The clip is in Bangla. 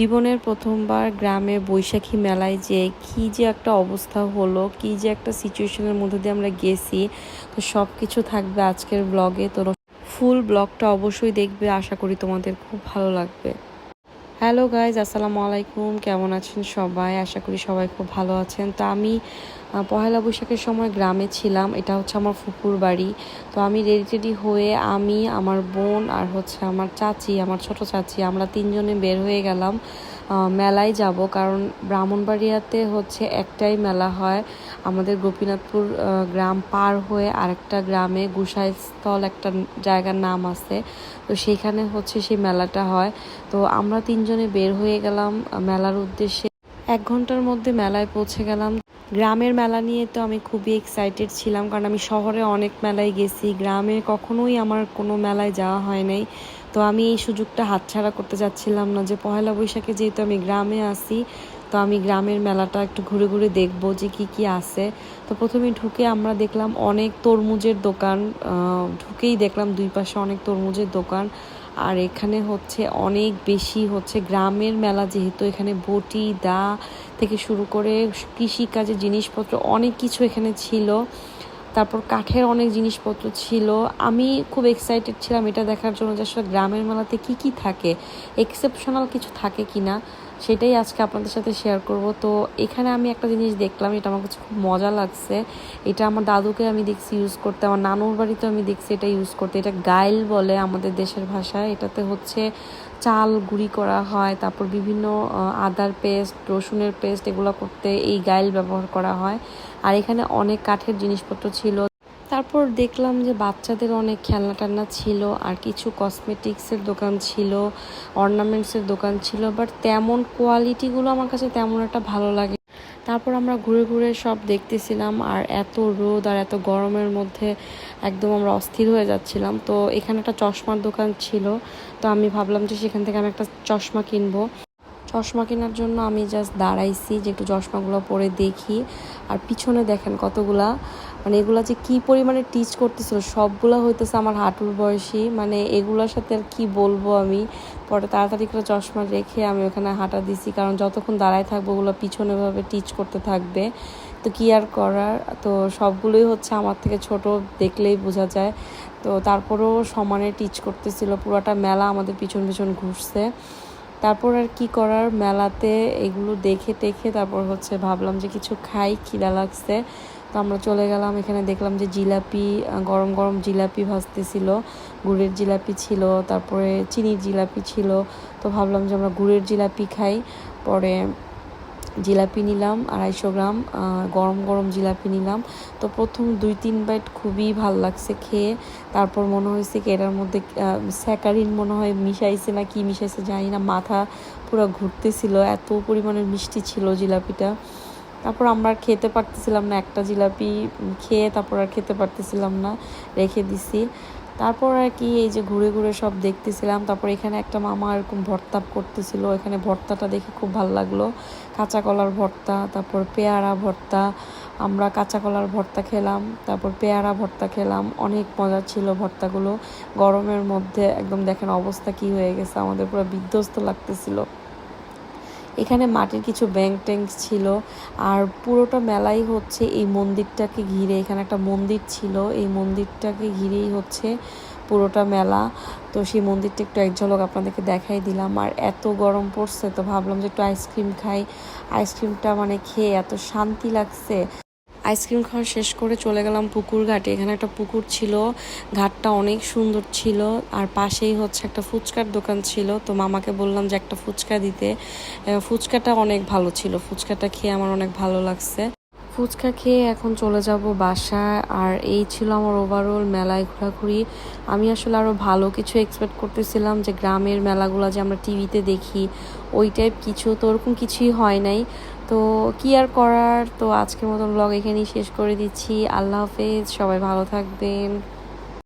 জীবনের প্রথমবার গ্রামে বৈশাখী মেলায় যে কী যে একটা অবস্থা হলো, কী যে একটা সিচুয়েশনের মধ্যে দিয়ে আমরা গেছি, তো সব কিছু থাকবে আজকের ব্লগে তো ফুল ব্লগটা অবশ্যই দেখবে, আশা করি তোমাদের খুব ভালো লাগবে। হ্যালো গাইজ আসসালামু আলাইকুম। কেমন আছেন সবাই? আশা করি সবাই খুব ভালো আছেন। তো আমি পহেলা বৈশাখের সময় গ্রামে ছিলাম। এটা হচ্ছে আমার ফুপুর বাড়ি। তো আমি রেডি টেডি হয়ে আমি, আমার বোন আর হচ্ছে আমার চাচি, আমার ছোট চাচি, আমরা তিনজনে বের হয়ে গেলাম। মেলায় যাব। কারণ ব্রাহ্মণবাড়িয়াতে হচ্ছে একটাই মেলা হয়। আমাদের গোপীনাথপুর গ্রাম পার হয়ে আরেকটা গ্রামে গুসাইস্থল একটা জায়গার নাম আছে। তো সেখানে হচ্ছে সেই মেলাটা হয়। তো আমরা তিনজনে বের হয়ে গেলাম। মেলার উদ্দেশ্যে এক ঘণ্টার মধ্যে মেলায় পৌঁছে গেলাম। গ্রামের মেলা নিয়ে তো আমি খুবই এক্সাইটেড ছিলাম। কারণ আমি শহরে অনেক মেলায় গেছি। গ্রামে কখনোই আমার কোনো মেলায় যাওয়া হয় নাই। তো আমি এই সুযোগটা হাতছাড়া করতে যাচ্ছিলাম না যে পহেলা বৈশাখে যেহেতু আমি গ্রামে আসি তো আমি গ্রামের মেলাটা একটু ঘুরে ঘুরে দেখব যে কি কি আছে। তো প্রথমে ঢুকে আমরা দেখলাম অনেক তরমুজের দোকান ঢুকেই দেখলাম দুই পাশে অনেক তরমুজের দোকান। আর এখানে হচ্ছে অনেক বেশি হচ্ছে গ্রামের মেলা যেহেতু এখানে বটি, দা থেকে শুরু করে কৃষি কাজের জিনিসপত্র অনেক কিছু এখানে ছিল। তারপর কাঠের অনেক জিনিসপত্র ছিল। আমি খুব এক্সাইটেড ছিলাম এটা দেখার জন্য যে আসলে গ্রামের মেলাতে কি কি থাকে। এক্সেপশনাল কিছু থাকে কিনা। সেটাই আজকে আপনাদের সাথে শেয়ার করব। তো এখানে আমি একটা জিনিস দেখলাম, এটা আমার কাছে খুব মজা লাগছে। এটা আমার দাদুকে আমি দেখছি ইউজ করতে, আমার নানুর বাড়িতে আমি দেখছি এটা ইউজ করতে। এটা গাইল বলে আমাদের দেশের ভাষায়। এটাতে হচ্ছে চাল গুঁড়ি করা হয়, তারপর বিভিন্ন আদার পেস্ট রসুনের পেস্ট এগুলো করতে এই গাইল ব্যবহার করা হয়। আর এখানে অনেক কাঠের জিনিসপত্র ছিল তারপর দেখলাম যে বাচ্চাদের অনেক খেলনা টান্না ছিল, আর কিছু কসমেটিক্সের দোকান ছিল অর্নামেন্টসের দোকান ছিল বাট তেমন কোয়ালিটিগুলো আমার কাছে তেমন একটা ভালো লাগে তারপর আমরা ঘুরে ঘুরে সব দেখতেছিলাম, আর এত রোদ আর এত গরমের মধ্যে একদম আমরা অস্থির হয়ে যাচ্ছিলাম। তো এখানে একটা চশমার দোকান ছিল, তো আমি ভাবলাম যে সেখান থেকে আমি একটা চশমা কিনবো। চশমা কেনার জন্য আমি জাস্ট দাঁড়াইছি যে একটু চশমাগুলো পরে দেখি। আর পিছনে দেখেন কতগুলা মানে এগুলা যে কি পরিমাণে টিচ করতেছিল, সবগুলা হইতেছে আমার হাঁটুর বয়সী। মানে এগুলোর সাথে আর কি বলব আমি? পরে তাড়াতাড়ি করে চশমা রেখে আমি ওখানে হাঁটা দিছি, কারণ যতক্ষণ দাঁড়ায় থাকব ওগুলো পিছনে ভাবে টিচ করতে থাকবে। তো কি আর করার? তো সবগুলোই হচ্ছে আমার থেকে ছোট, দেখলেই বোঝা যায়। তো তারপরেও সমানে টিচ করতেছিল, পুরোটা মেলা আমাদের পিছন পিছন ঘুরছে। তারপর আর কি করার মেলাতে এগুলো দেখে টেখে তারপর হচ্ছে ভাবলাম যে কিছু খাই, খিদা লাগছে। তো আমরা চলে গেলাম, এখানে দেখলাম যে জিলাপি গরম গরম জিলাপি ভাজতেছিল। গুড়ের জিলাপি ছিল, তারপরে চিনির জিলাপি ছিল। তো ভাবলাম যে আমরা গুড়ের জিলাপি খাই, পরে জিলাপি নিলাম, আড়াইশো গ্রাম গরম গরম জিলাপি নিলাম। তো প্রথম দুই তিন বাইট খুবই ভালো লাগছে খেয়ে। তারপর মনে হয়েছে কি এটার মধ্যে স্যাকারিন মনে হয় মিশাইছে না কি মিশাইছে জানি না, মাথা পুরো ঘুরতেছিল, এত পরিমাণের মিষ্টি ছিল জিলাপিটা। তারপর আমরা খেতে পারতেছিলাম না, একটা জিলাপি খেয়ে তারপর আর খেতে পারতেছিলাম না, রেখে দিছি। তারপর আর কি এই যে ঘুরে ঘুরে সব দেখতেছিলাম। তারপর এখানে একটা মামা এরকম ভর্তা করতেছিল। এখানে ভর্তাটা দেখে খুব ভালো লাগল। কাঁচা কলার ভর্তা, তারপর পেয়ারা ভর্তা, আমরা কাঁচা কলার ভর্তা খেলাম, তারপর পেয়ারা ভর্তা খেলাম। অনেক মজা ছিল ভর্তাগুলো। গরমের মধ্যে, একদম দেখেন অবস্থা কি হয়ে গেছে। আমাদের পুরো বিধ্বস্ত লাগতেছিল। এখানে মাটির কিছু ব্যাংক ট্যাঙ্ক ছিল, আর পুরোটা মেলাই হচ্ছে এই মন্দিরটাকে ঘিরে। এখানে একটা মন্দির ছিল, এই মন্দিরটাকে ঘিরেই হচ্ছে পুরোটা মেলা। তো সেই মন্দিরটা একটু এক ঝলক আপনাদেরকে দেখাই দিলাম। আর এত গরম পড়ছে, তো ভাবলাম যে একটু আইসক্রিম খাই। আইসক্রিমটা মানে খেয়ে এত শান্তি লাগছে। আইসক্রিম খাওয়া শেষ করে চলে গেলাম পুকুর ঘাটে। এখানে একটা পুকুর ছিল, ঘাটটা অনেক সুন্দর ছিল, আর পাশেই হচ্ছে একটা ফুচকার দোকান ছিল। তো মামাকে বললাম যে একটা ফুচকা দিতে। ফুচকাটা অনেক ভালো ছিল, ফুচকাটা খেয়ে আমার অনেক ভালো লাগছে। ফুচকা খেয়ে এখন চলে যাব বাসায়, আর এই ছিল আমার ওভারঅল মেলায় ঘোরাঘুরি। আমি আসলে আরও ভালো কিছু এক্সপেক্ট করতেছিলাম যে গ্রামের মেলাগুলো যে আমরা টিভিতে দেখি, ওই টাইপ কিছু। তো ওরকম কিছুই হয় নাই। তো কি আর করার? তো আজকের মতো ব্লগ এখানেই শেষ করে দিচ্ছি। আল্লাহ হাফেজ, সবাই ভালো থাকবেন।